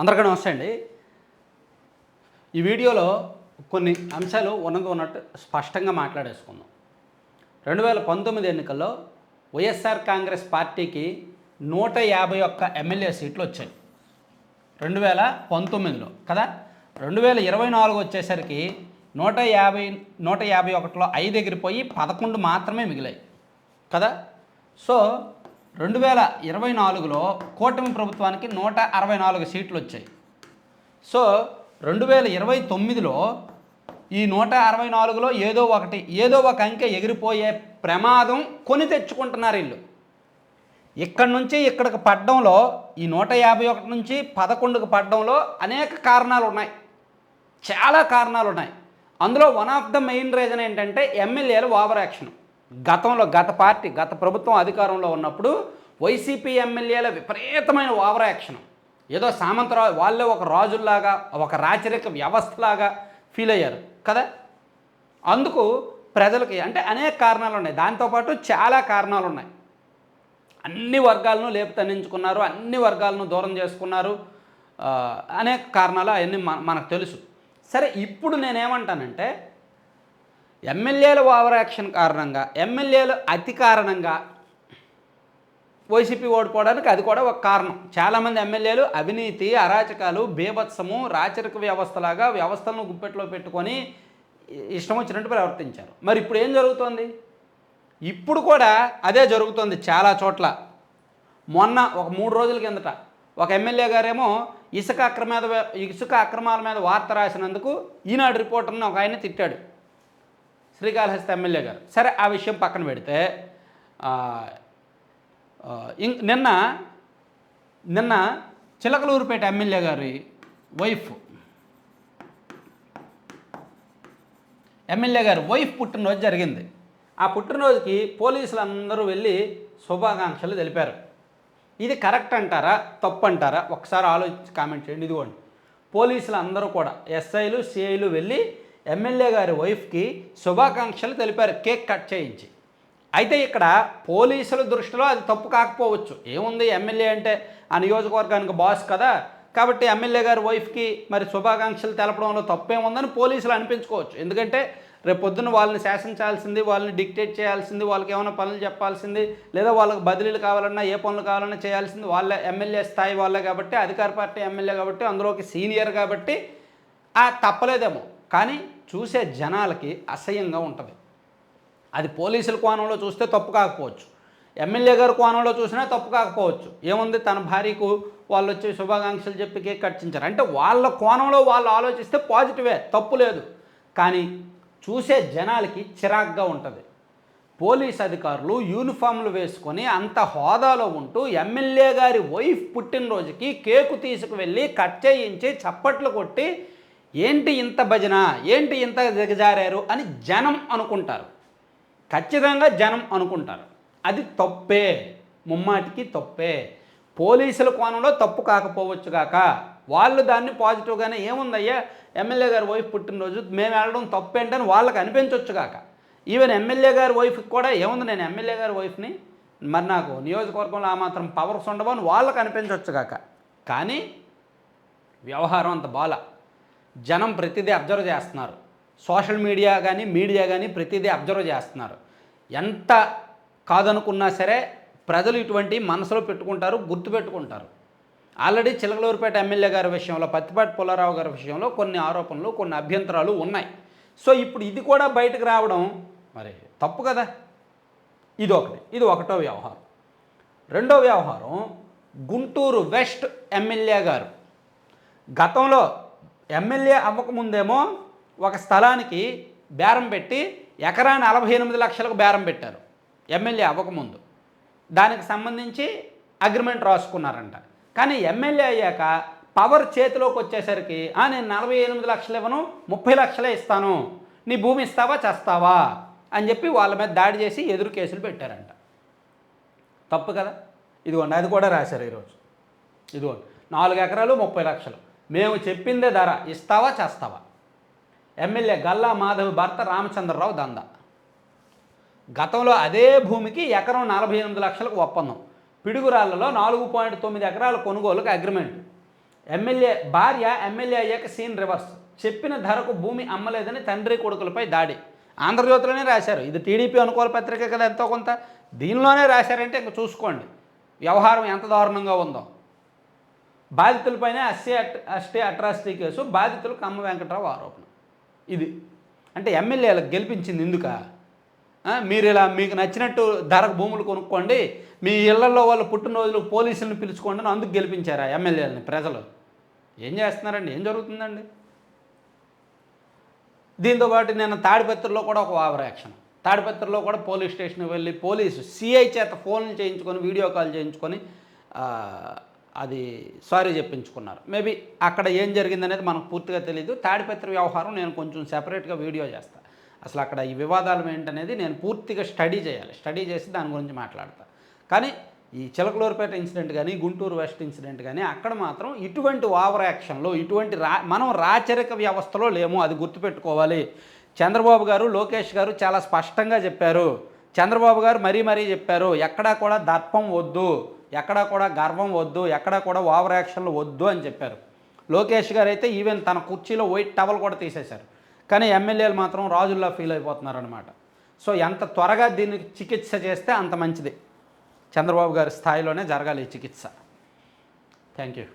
అందరికీ నమస్తే అండి ఈ వీడియోలో కొన్ని అంశాలు ఉన్నగా ఉన్నట్టు స్పష్టంగా మాట్లాడేసుకుందాం. రెండు వేల పంతొమ్మిది ఎన్నికల్లో వైఎస్ఆర్ కాంగ్రెస్ పార్టీకి నూట యాభై ఒక్క ఎమ్మెల్యే సీట్లు వచ్చాయి. రెండు వేల పంతొమ్మిదిలో కదా? రెండు వేల ఇరవై నాలుగు వచ్చేసరికి నూట యాభై నూట యాభై ఒకటిలో ఐదు ఎగిరిపోయి పదకొండు మాత్రమే మిగిలాయి. కదా? సో రెండు వేల ఇరవై నాలుగులో కూటమి ప్రభుత్వానికి నూట అరవై నాలుగు సీట్లు వచ్చాయి సో రెండు వేల ఇరవై తొమ్మిదిలో ఈ నూట అరవై నాలుగులో ఏదో ఒకటి ఏదో ఒక అంకె ఎగిరిపోయే ప్రమాదం కొని తెచ్చుకుంటున్నారు వీళ్ళు. ఇక్కడి నుంచి ఇక్కడికి పడ్డంలో ఈ నూట యాభై ఒకటి నుంచి పదకొండుకు పడ్డంలో అనేక కారణాలు ఉన్నాయి చాలా కారణాలు ఉన్నాయి అందులో one of the main reason ఏంటంటే ఎమ్మెల్యేలు ఓవర్ యాక్షన్ గతంలో గత పార్టీ గత ప్రభుత్వం అధికారంలో ఉన్నప్పుడు వైసీపీ ఎమ్మెల్యేల విపరీతమైన ఓవర్ యాక్షన్ ఏదో సామంతరావు వాళ్ళే ఒక రాజుల్లాగా ఒక రాచరిక వ్యవస్థలాగా ఫీల్ అయ్యారు. కదా? అందుకు ప్రజలకి అంటే అనేక కారణాలు ఉన్నాయి. దాంతోపాటు చాలా కారణాలు ఉన్నాయి. అన్ని వర్గాలను లేపుతనించుకున్నారు అన్ని వర్గాలను దూరం చేసుకున్నారు. అనేక కారణాలు అవన్నీ మన మనకు తెలుసు. సరే ఇప్పుడు నేనేమంటానంటే ఎమ్మెల్యేల ఓవర్ యాక్షన్ కారణంగా ఎమ్మెల్యేలు అతి కారణంగా వైసీపీ ఓడిపోవడానికి అది కూడా ఒక కారణం. చాలామంది ఎమ్మెల్యేలు అవినీతి అరాచకాలు బీభత్సము రాచరిక వ్యవస్థలాగా వ్యవస్థలను గుప్పెట్లో పెట్టుకొని ఇష్టం వచ్చినట్టు ప్రవర్తించారు. మరి ఇప్పుడు ఏం జరుగుతోంది? ఇప్పుడు కూడా అదే జరుగుతుంది చాలా చోట్ల. మొన్న ఒక మూడు రోజుల కిందట ఒక ఎమ్మెల్యే గారేమో ఇసుక అక్రమ ఇసుక అక్రమాల మీద వార్త రాసినందుకు ఈనాడు రిపోర్టర్ని ఒక ఆయన తిట్టాడు. శ్రీకాళహస్తి ఎమ్మెల్యే గారు. సరే ఆ విషయం పక్కన పెడితే ఇం- నిన్న నిన్న చిలకలూరుపేట ఎమ్మెల్యే గారి వైఫ్ ఎమ్మెల్యే గారి వైఫ్ పుట్టినరోజు జరిగింది. ఆ పుట్టినరోజుకి పోలీసులు అందరూ వెళ్ళి శుభాకాంక్షలు తెలిపారు. ఇది కరెక్ట్ అంటారా? తప్పు అంటారా? ఒకసారి ఆలోచించి కామెంట్ చేయండి. ఇదిగోండి. పోలీసులు అందరూ కూడా ఎస్ఐలు సిఐలు వెళ్ళి ఎమ్మెల్యే గారి వైఫ్కి శుభాకాంక్షలు తెలిపారు. కేక్ కట్ చేయించి. అయితే ఇక్కడ పోలీసుల దృష్టిలో అది తప్పు కాకపోవచ్చు. ఏముంది ఎమ్మెల్యే అంటే ఆ నియోజకవర్గానికి బాస్ కదా. కాబట్టి ఎమ్మెల్యే గారి వైఫ్కి మరి శుభాకాంక్షలు తెలపడంలో తప్పేముందని పోలీసులు అనిపించుకోవచ్చు. ఎందుకంటే రేపు పొద్దున్న వాళ్ళని శాసించాల్సింది వాళ్ళని డిక్టేట్ చేయాల్సింది వాళ్ళకి ఏమైనా పనులు చెప్పాల్సింది లేదా వాళ్ళకి బదిలీలు కావాలన్నా ఏ పనులు కావాలన్నా చేయాల్సింది వాళ్ళ ఎమ్మెల్యే స్థాయి వాళ్ళే కాబట్టి అధికార పార్టీ ఎమ్మెల్యే కాబట్టి అందులోకి సీనియర్ కాబట్టి ఆ తప్పలేదేమో. కానీ చూసే జనాలకి అసహ్యంగా ఉంటుంది. అది పోలీసుల కోణంలో చూస్తే తప్పు కాకపోవచ్చు. ఎమ్మెల్యే గారి కోణంలో చూసినా తప్పు కాకపోవచ్చు. ఏముంది? తన భార్యకు వాళ్ళు వచ్చి శుభాకాంక్షలు చెప్పి కేక్ కట్టించారు అంటే వాళ్ళ కోణంలో వాళ్ళు ఆలోచిస్తే పాజిటివే తప్పు లేదు. కానీ చూసే జనాలకి చిరాగ్గా ఉంటుంది. పోలీస్ అధికారులు యూనిఫామ్లు వేసుకొని అంత హోదాలో ఉంటూ ఎమ్మెల్యే గారి వైఫ్ పుట్టినరోజుకి కేకు తీసుకువెళ్ళి కట్ చేయించి చప్పట్లు కొట్టి ఏంటి ఇంత భజన? ఏంటి ఇంత దిగజారారు? అని జనం అనుకుంటారు. ఖచ్చితంగా జనం అనుకుంటారు. అది తప్పే. ముమ్మాటికి తప్పే. పోలీసుల కోణంలో తప్పు కాకపోవచ్చు కాక వాళ్ళు దాన్ని పాజిటివ్గానే ఏముందయ్యా? ఎమ్మెల్యే గారి వైఫ్ పుట్టినరోజు మేము వెళ్ళడం తప్పేంటని వాళ్ళకి అనిపించవచ్చు కాక ఈవెన్ ఎమ్మెల్యే గారి వైఫ్కి కూడా ఏముంది? నేను ఎమ్మెల్యే గారి వైఫ్ని మరి నాకు నియోజకవర్గంలో ఆ మాత్రం పవర్స్ ఉండవు అని వాళ్ళకి అనిపించవచ్చు కాక కానీ వ్యవహారం అంత బాల. జనం ప్రతిదీ అబ్జర్వ్ చేస్తున్నారు. సోషల్ మీడియా కానీ మీడియా కానీ ప్రతిదీ అబ్జర్వ్ చేస్తున్నారు. ఎంత కాదనుకున్నా సరే ప్రజలు ఇటువంటి మనసులో పెట్టుకుంటారు గుర్తుపెట్టుకుంటారు ఆల్రెడీ చిలకలూరుపేట ఎమ్మెల్యే గారి విషయంలో పత్తిపాటి పుల్లారావు గారి విషయంలో కొన్ని ఆరోపణలు కొన్ని అభ్యంతరాలు ఉన్నాయి. సో ఇప్పుడు ఇది కూడా బయటకు రావడం మరి తప్పు కదా? ఇది ఒకటి. ఇది ఒకటో వ్యవహారం. రెండో వ్యవహారం గుంటూరు వెస్ట్ ఎమ్మెల్యే గారు గతంలో ఎమ్మెల్యే అవ్వకముందేమో ఒక స్థలానికి బేరం పెట్టి ఎకరా నలభై ఎనిమిది లక్షలకు బేరం పెట్టారు ఎమ్మెల్యే అవ్వకముందు. దానికి సంబంధించి అగ్రిమెంట్ రాసుకున్నారంట. కానీ ఎమ్మెల్యే అయ్యాక పవర్ చేతిలోకి వచ్చేసరికి "ఆ, నేను నలభై ఎనిమిది లక్షలు ఇవ్వను ముప్పై లక్షలే ఇస్తాను నీ భూమి ఇస్తావా చేస్తావా? అని చెప్పి వాళ్ళ మీద దాడి చేసి ఎదురు కేసులు పెట్టారంట. తప్పు కదా? ఇదిగోండి అది కూడా రాశారు ఈరోజు. ఇదిగోండి నాలుగు ఎకరాలు ముప్పై లక్షలు. మేము చెప్పిందే ధర ఇస్తావా చేస్తావా? ఎమ్మెల్యే గల్లా మాధవి భర్త రామచంద్రరావు దందా. గతంలో అదే భూమికి ఎకరం నలభై ఎనిమిది లక్షలకు ఒప్పందం. పిడుగురాళ్ళలో నాలుగు పాయింట్ తొమ్మిది ఎకరాల కొనుగోలుకు అగ్రిమెంట్. ఎమ్మెల్యే భార్య ఎమ్మెల్యే అయ్యాక సీన్ రివర్స్. చెప్పిన ధరకు భూమి అమ్మలేదని తండ్రి కొడుకులపై దాడి. ఆంధ్రజ్యోతిలోనే రాశారు. ఇది టీడీపీ అనుకూల పత్రిక కదా ఎంతో కొంత. దీనిలోనే రాశారంటే ఇంక చూసుకోండి. వ్యవహారం ఎంత దారుణంగా ఉందో. బాధితులపైనే అస్సే అట్ అస్టే అట్రాసిటీ కేసు బాధితులు కమ్మ వెంకట్రావు ఆరోపణ. ఇది. అంటే ఎమ్మెల్యేలకు గెలిపించింది ఎందుక? మీరు ఇలా మీకు నచ్చినట్టు ధరకు భూములు కొనుక్కోండి మీ ఇళ్ళలో వాళ్ళు పుట్టినరోజులు పోలీసులను పిలుచుకోండి అని అందుకు గెలిపించారా ఎమ్మెల్యేలని ప్రజలు? ఏం చేస్తున్నారండి? ఏం జరుగుతుందండి? దీంతో పాటు నేను తాడిపత్రిలో కూడా ఒక ఓవర్ యాక్షన్ తాడిపత్రిలో కూడా పోలీస్ స్టేషన్కి వెళ్ళి పోలీసు సిఐ చేత ఫోన్లు చేయించుకొని వీడియో కాల్ చేయించుకొని అది సారీ చెప్పించుకున్నారు. మేబీ అక్కడ ఏం జరిగిందనేది మనకు పూర్తిగా తెలియదు తాడిపత్రి వ్యవహారం నేను కొంచెం సెపరేట్గా వీడియో చేస్తాను అసలు అక్కడ ఈ వివాదాలు ఏంటనేది నేను పూర్తిగా స్టడీ చేయాలి. స్టడీ చేసి దాని గురించి మాట్లాడతా. కానీ ఈ చిలకలూరుపేట ఇన్సిడెంట్ కానీ గుంటూరు వెస్ట్ ఇన్సిడెంట్ కానీ అక్కడ మాత్రం ఇటువంటి ఓవర్ యాక్షన్లో ఇటువంటి రా మనం రాచరిక వ్యవస్థలో లేము. అది గుర్తుపెట్టుకోవాలి. చంద్రబాబు గారు లోకేష్ గారు చాలా స్పష్టంగా చెప్పారు. చంద్రబాబు గారు మరీ మరీ చెప్పారు. ఎక్కడా కూడా దర్పం వద్దు. ఎక్కడా కూడా గర్వం వద్దు ఎక్కడా కూడా ఓవర్ యాక్షన్లు వద్దు అని చెప్పారు. లోకేష్ గారు అయితే ఈవెన్ తన కుర్చీలో వైట్ టవల్ కూడా తీసేశారు. కానీ ఎమ్మెల్యేలు మాత్రం రాజుల్లా ఫీల్ అయిపోతున్నారు అనమాట సో ఎంత త్వరగా దీనికి చికిత్స చేస్తే అంత మంచిది. చంద్రబాబు గారి స్థాయిలోనే జరగాలి ఈ చికిత్స. Thank you.